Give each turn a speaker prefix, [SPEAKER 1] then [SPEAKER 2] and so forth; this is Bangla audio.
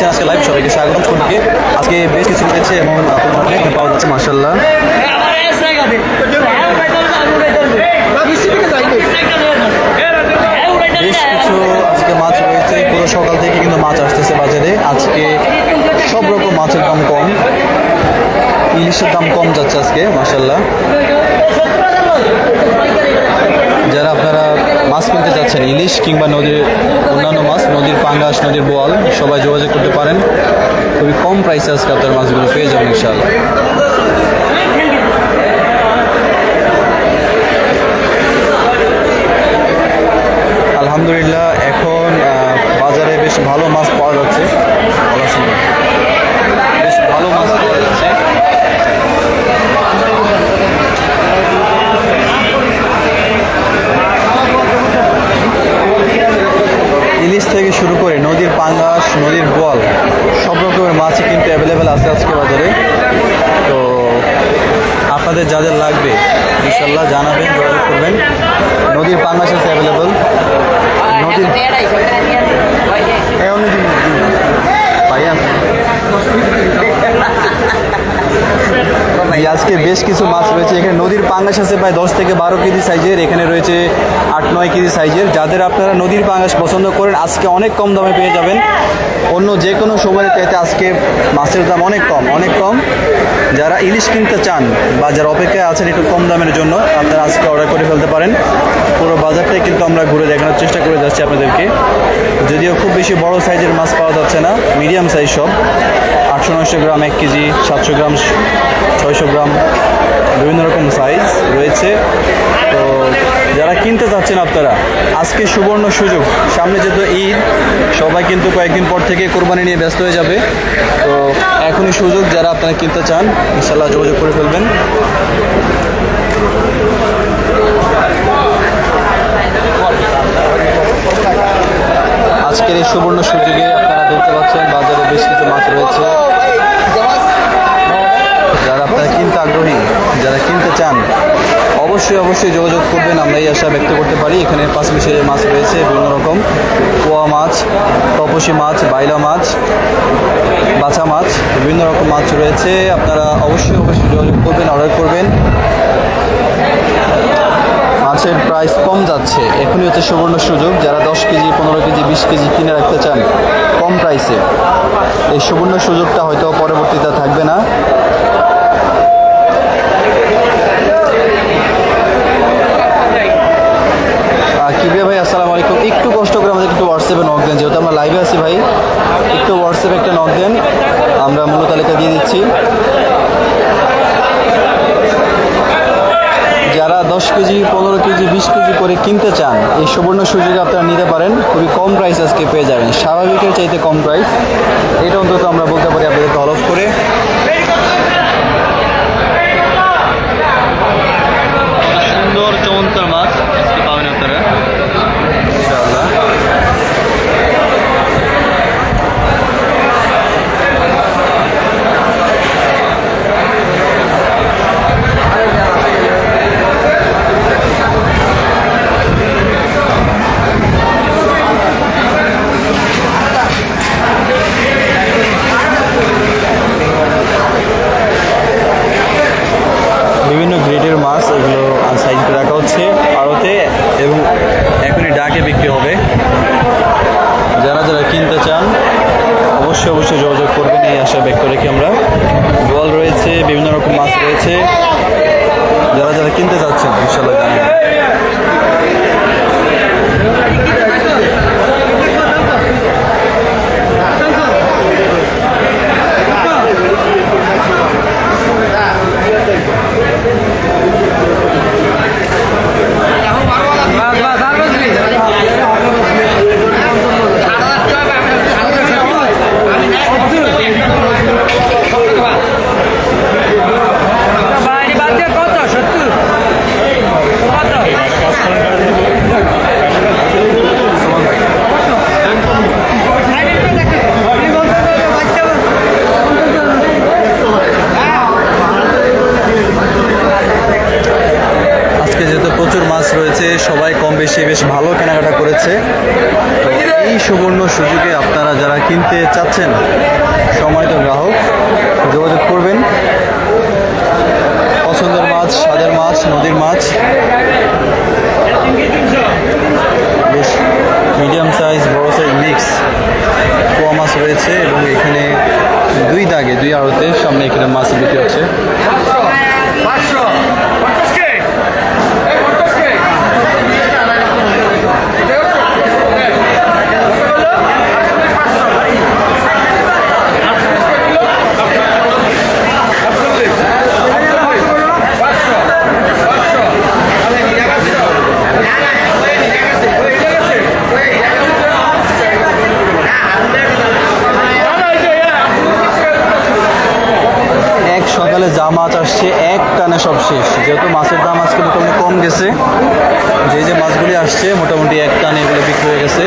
[SPEAKER 1] দেখছেন আজকে লাইভ সবাইকে স্বাগত সবাইকে আজকে বেশ কিছু রয়েছে এবং এখানে পাওয়া যাচ্ছে মার্শাল্লাহ বেশ কিছু আজকে মাছ রয়েছে। পুরো সকাল থেকে কিন্তু মাছ আসতেছে বাজারে। আজকে সব রকম মাছের দাম কম। ইলিশের দাম কম যাচ্ছে আজকে মার্শাল্লাহ যারা আপনারা মাছ কিনতে চাচ্ছেন ইলিশ কিংবা নদীর অন্যান্য মাছ, নদীর পাঙ্গাস, নদীর বোয়াল, সবাই যোগাযোগ করতে পারেন। খুবই কম প্রাইসে আজকে আপনার মাছগুলো পেয়ে যাবেন, ইনশাআল্লাহ। আলহামদুলিল্লাহ এখন আহ, বাজারে বেশ ভালো মাছ পাওয়া যাচ্ছে ভালো আছে। বেশ ভালো মাছ পাওয়া যাচ্ছে ইলিশ থেকে শুরু করে নদীর পাঙ্গাস নদীর বোয়াল সব রকমের মাছই কিন্তু অ্যাভেলেবেল আছে আজকে বাজারে তো আপনাদের যাদের লাগবে ইনশাল্লাহ জানাবেন যোগাযোগ করবেন। নদীর পাঙ্গাস আছে অ্যাভেলেবেল নদীর হ্যাঁ, আজকে বেশ কিছু মাছ রয়েছে। এখানে নদীর পাঙ্গাস আছে প্রায় দশ থেকে বারো কেজি সাইজের। এখানে রয়েছে আট নয় কেজি সাইজের। যাদের আপনারা নদীর পাঙ্গাস পছন্দ করেন আজকে অনেক কম দামে পেয়ে যাবেন। অন্য যে কোনো সময়ের চাইতে আজকে মাছের দাম অনেক কম অনেক কম। যারা ইলিশ কিনতে চান বা যারা অপেক্ষায় আছেন একটু কম দামের জন্য, আপনারা আজকে অর্ডার করে ফেলতে পারেন। পুরো বাজারটাই কিন্তু আমরা ঘুরে দেখানোর চেষ্টা করে যাচ্ছি আপনাদেরকে। যদিও খুব বেশি বড় সাইজের মাছ পাওয়া যাচ্ছে না মিডিয়াম সাইজ সব। আটশো, নয়শো গ্রাম এক কেজি, সাতশো গ্রাম, ছয়শো গ্রাম। বিভিন্ন রকম সাইজ রয়েছে। তো যারা কিনতে চাচ্ছেন আপনারা, আজকে সুবর্ণ সুযোগ। সামনে যেহেতু ঈদ, সবাই কিন্তু কয়েকদিন পর থেকে কোরবানি নিয়ে ব্যস্ত হয়ে যাবে। তো এখনই সুযোগ যারা আপনারা কিনতে চান ইনশাল্লাহ যোগাযোগ করে ফেলবেন। আজকের এই সুবর্ণ সুযোগে আপনারা দেখতে পাচ্ছেন বাজারে বেশ কিছু মাছ রয়েছে যারা আপনারা কিনতে আগ্রহী যারা কিনতে চান অবশ্যই অবশ্যই যোগাযোগ করবেন আমরা এই আশা ব্যক্ত করতে পারি। এখানে পাঁচ মিশরের মাছ রয়েছে, বিভিন্ন রকম। পোয়া মাছ, তপসী মাছ, বাইলা মাছ, বাছা মাছ, বিভিন্ন রকম মাছ রয়েছে। আপনারা অবশ্যই অবশ্যই যোগাযোগ করবেন, অর্ডার করবেন। মাছের প্রাইস কম যাচ্ছে। এখনই হচ্ছে সুবর্ণ সুযোগ। যারা দশ কেজি, পনেরো কেজি, বিশ কেজি কিনে রাখতে চান, কম প্রাইসে এই সুবর্ণ সুযোগটা হয়তো পরবর্তীতে থাকবে না আহ, কিবরিয়া ভাই আসসালামু আলাইকুম একটু কষ্ট করে আমাদের একটু হোয়াটসঅ্যাপে নক দেন যেহেতু আমরা লাইভে আছি ভাই একটু হোয়াটসঅ্যাপে একটা নক দেন আমরা মূল দিচ্ছি যারা দশ কেজি, পনেরো কেজি, বিশ কেজি করে কিনতে চান, এই সুবর্ণ সুযোগ আপনারা নিতে পারেন। খুবই কম প্রাইস আজকে পেয়ে যাবেন। স্বাভাবিকের চাইতে কম প্রাইস এটা অন্তত আমরা বলতে পারি আপনাদেরকে হলফ করে। চান, অবশ্যই অবশ্যই যোগাযোগ করবেন, এই আশা ব্যক্ত রেখে আমরা। জল রয়েছে, বিভিন্ন রকম মাছ রয়েছে। যারা যারা কিনতে চাচ্ছেন, ইনশাল্লাহ
[SPEAKER 2] আজকে যেহেতু প্রচুর মাছ রয়েছে,
[SPEAKER 1] সবাই কম বেশি বেশ ভালো কেনাকাটা করেছে। এই সুবর্ণ সুযোগে আপনারা যারা কিনতে চাচ্ছেন, সম্মানিত গ্রাহক, যোগাযোগ করবেন। পছন্দের মাছ সাদের মাছ, নদীর মাছ বিক্রি হচ্ছে
[SPEAKER 2] পাঁচশো পঞ্চাশ কে এই পঞ্চাশ কে
[SPEAKER 1] এক সকালে যা মাছ আসছে, এক টানে সব শেষ। যেহেতু মাছের দাম আজকে মোটামুটি কম গেছে যে যে মাছগুলি আসছে, মোটামুটি এক টানে এগুলো বিক্রি হয়ে গেছে।